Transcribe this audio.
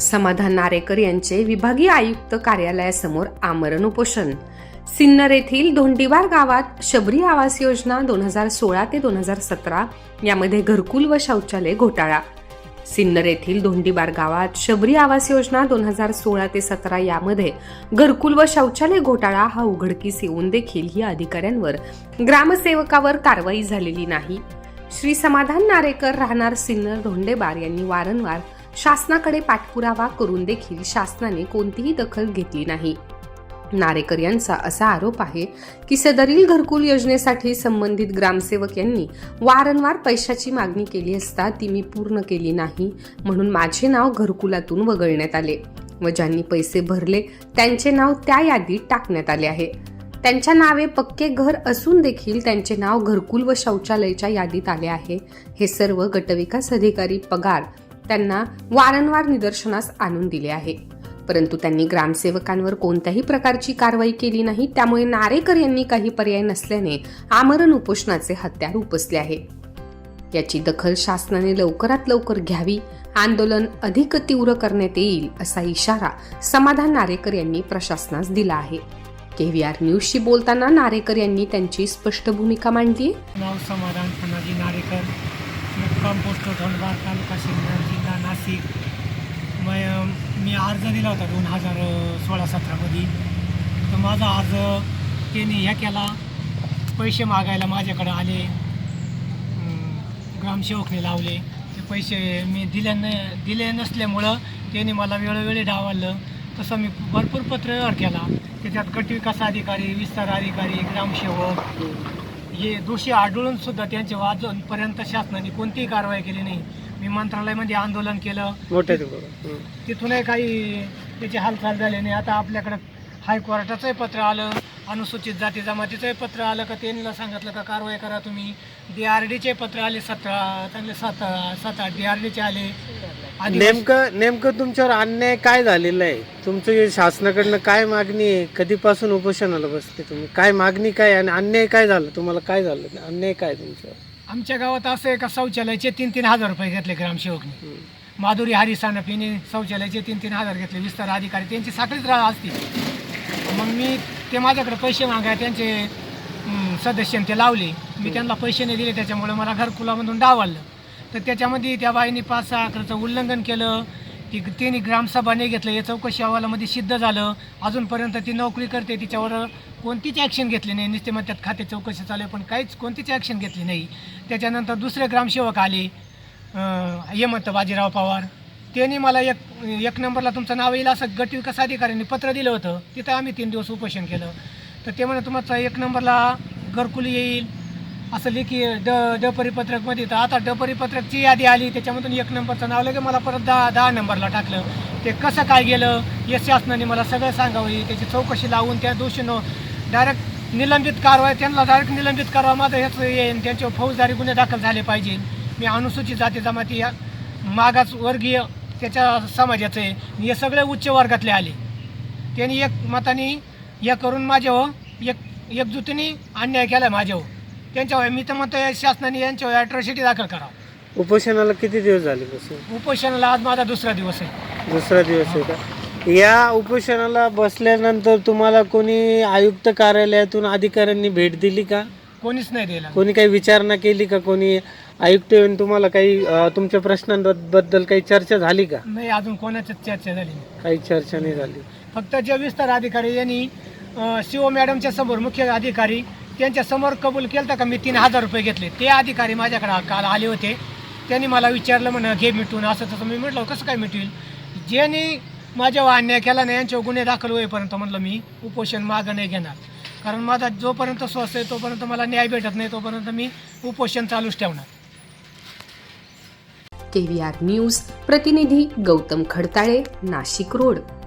समाधान नारेकर यांचे विभागीय आयुक्त कार्यालयासमोर आमरण उपोषण. सिन्नर येथील धोंडीवार गावात शबरी आवास योजना दोन हजार सोळा ते दोन हजार सतरा यामध्ये घरकुल व शौचालय घोटाळा. सिन्नर येथील धोंडीबार गावात शबरी आवास योजना दोन हजार सोळा ते सतरा यामध्ये घरकुल व शौचालय घोटाळा हा उघडकीस येऊन देखील या अधिकाऱ्यांवर ग्रामसेवकावर कारवाई झालेली नाही. श्री समाधान नारेकर राहणार सिन्नर धोंडेबार यांनी वारंवार शासनाकडे पाठपुरावा करून देखील शासनाने कोणतीही दखल घेतली नाही. नारेकर यांचा असा आरोप आहे की सदरील घरकुल योजनेसाठी संबंधित ग्रामसेवक यांनी वारंवार पैशाची मागणी केली असता ती मी पूर्ण केली नाही म्हणून माझे नाव घरकुलातून वगळण्यात आले व ज्यांनी पैसे भरले त्यांचे नाव त्या यादीत टाकण्यात आले आहे. त्यांच्या नावे पक्के घर असून देखील त्यांचे नाव घरकुल व शौचालयाच्या यादीत आले आहे. हे सर्व गटविकास अधिकारी पगार त्यांना वारंवार निदर्शनास आणून दिले आहे. परंतु त्यांनी ग्रामसेवकांवर कोणत्याही प्रकारची कारवाई केली नाही त्यामुळे नारेकर यांनी काही पर्याय नसल्याने आमरण उपोषणाचे हत्यार उपसले आहे. याची दखल शासनाने लवकरात लवकर घ्यावी आंदोलन अधिक तीव्र करण्यात येईल असा इशारा समाधान नारेकर यांनी प्रशासनास दिला आहे. केव्हीआर न्यूजशी बोलताना नारेकर यांनी त्यांची स्पष्ट भूमिका मांडली. नाव समाधान नारेकर. मुक्काम पोस्ट तालुका सिन्नर जिल्हा नाशिक. मग मी अर्ज दिला होता दोन हजार सोळा सतरामध्ये तर माझा अर्ज त्यांनी ह्या केला. पैसे मागायला माझ्याकडं आले. ग्रामसेवकने लावले. ते पैसे मी दिले न दिले नसल्यामुळं त्यांनी मला वेळोवेळी डावललं. तसं मी भरपूर पत्रव्यवहार केला. त्याच्यात गटविकास अधिकारी विस्तार अधिकारी ग्रामसेवक हे दोषी आढळून सुद्धा त्यांच्या अजूनपर्यंत शासनाने कोणतीही कारवाई केली नाही. मी मंत्रालयामध्ये आंदोलन केलं. तिथूनही काही त्याची हालचाल झाली नाही. आता आपल्याकडं हायकोर्टाचंही पत्र आलं. अनुसूचित जाती जमातीचंही पत्र आलं का? त्यांना सांगितलं का कारवाई करा तुम्ही. डी आर डीचे पत्र आले सतरा चांगले सात सात आठ डी आर डीचे आले. आदिवासी- नेमकं नेमकं तुमच्यावर अन्याय काय झालेला आहे? तुमचं हे शासनाकडनं काय मागणी आहे? कधीपासून उपोषणाला बसते तुम्ही? काय मागणी काय आणि अन्याय काय झालं? तुम्हाला काय झालं? अन्याय काय तुमच्यावर? आमच्या गावात असं आहे का शौचालयाचे तीन तीन हजार रुपये घेतले ग्रामसेवकने. माधुरी हरी सानपीने शौचालयाचे तीन तीन हजार घेतले. विस्तार अधिकारी त्यांची साखळीच राह असती. मग मी ते माझ्याकडे पैसे मागाय त्यांचे सदस्य ते लावले. मी त्यांना पैसे नाही दिले त्याच्यामुळे मला घरकुलामधून डावललं. तर त्याच्यामध्ये त्या बाईने पाच सहा अकराचं उल्लंघन केलं. ती त्यांनी ग्रामसभा नाही घेतलं हे चौकशी अहवालामध्ये सिद्ध झालं. अजूनपर्यंत ती नोकरी करते तिच्यावर कोणतीच ॲक्शन घेतली नाही. नुसते मग त्यात खाते चौकशी चालू आहे पण काहीच कोणतीच ॲक्शन घेतली नाही. त्याच्यानंतर दुसरे ग्रामसेवक आले हेमंत बाजीराव पवार. त्यांनी मला एक एक नंबरला तुमचं नाव येईल असं गट विकास अधिकाऱ्यांनी पत्र दिलं होतं. तिथं आम्ही तीन दिवस उपोषण केलं. तर ते म्हणे तुमचा एक नंबरला घरकुल येईल. असं लेखी ड ड परिपत्रकमध्ये तर आता ड परिपत्रकची यादी आली. त्याच्यामधून एक नंबरचं नाव लगे मला परत दहा दहा नंबरला टाकलं. ते कसं काय गेलं या शासनाने मला सगळं सांगावं. त्याची चौकशी लावून त्या दोषीनं डायरेक्ट निलंबित कारवाई त्यांना डायरेक्ट निलंबित करावा माझं हेच येईन त्यांच्यावर फौजदारी गुन्हे दाखल झाले पाहिजे. मी अनुसूचित जाती जमाती या मागास वर्गीय त्याच्या समाजाचे. हे सगळे उच्च वर्गातले आले. त्यांनी एक मताने हे करून माझ्यावर एक एकजुटीने अन्याय केला माझ्यावर. त्यांच्यावर मी तर म्हणतो या शासनाने यांच्यावर अॅट्रॉसिटी दाखल करावं. उपोषणाला किती दिवस झाले बसून उपोषणाला आज माझा दुसरा दिवस आहे. दुसरा दिवस आहे का? या उपोषणाला बसल्यानंतर तुम्हाला कोणी आयुक्त कार्यालयातून अधिकाऱ्यांनी भेट दिली का? कोणीच नाही दिला. कोणी काही विचारणा केली का? कोणी आयुक्त येऊन तुम्हाला काही अं, तुमच्या प्रश्नांबद्दल काही चर्चा झाली का? नाही अजून कोणाच्याच चर्चा झाली नाही. काही चर्चा नाही झाली. फक्त जे विस्तार अधिकारी यांनी सीओ मॅडमच्या समोर मुख्य अधिकारी त्यांच्यासमोर कबूल केलं का? मी तीन हजार रुपये घेतले. ते अधिकारी माझ्याकडे काल आले होते. त्यांनी मला विचारलं म्हणा घे मिटून. असं तसं मी म्हटलं कसं काय मिटवेल? ज्यांनी माझ्यावर अन्याय केला नाही यांच्यावर गुन्हे दाखल होईपर्यंत म्हटलं मी उपोषण मागं नाही घेणार. कारण माझा जोपर्यंत स्वस्त आहे तोपर्यंत मला न्याय भेटत नाही तोपर्यंत मी उपोषण चालूच ठेवणार. केव्हीआर न्यूज प्रतिनिधी गौतम खडताळे नाशिक रोड.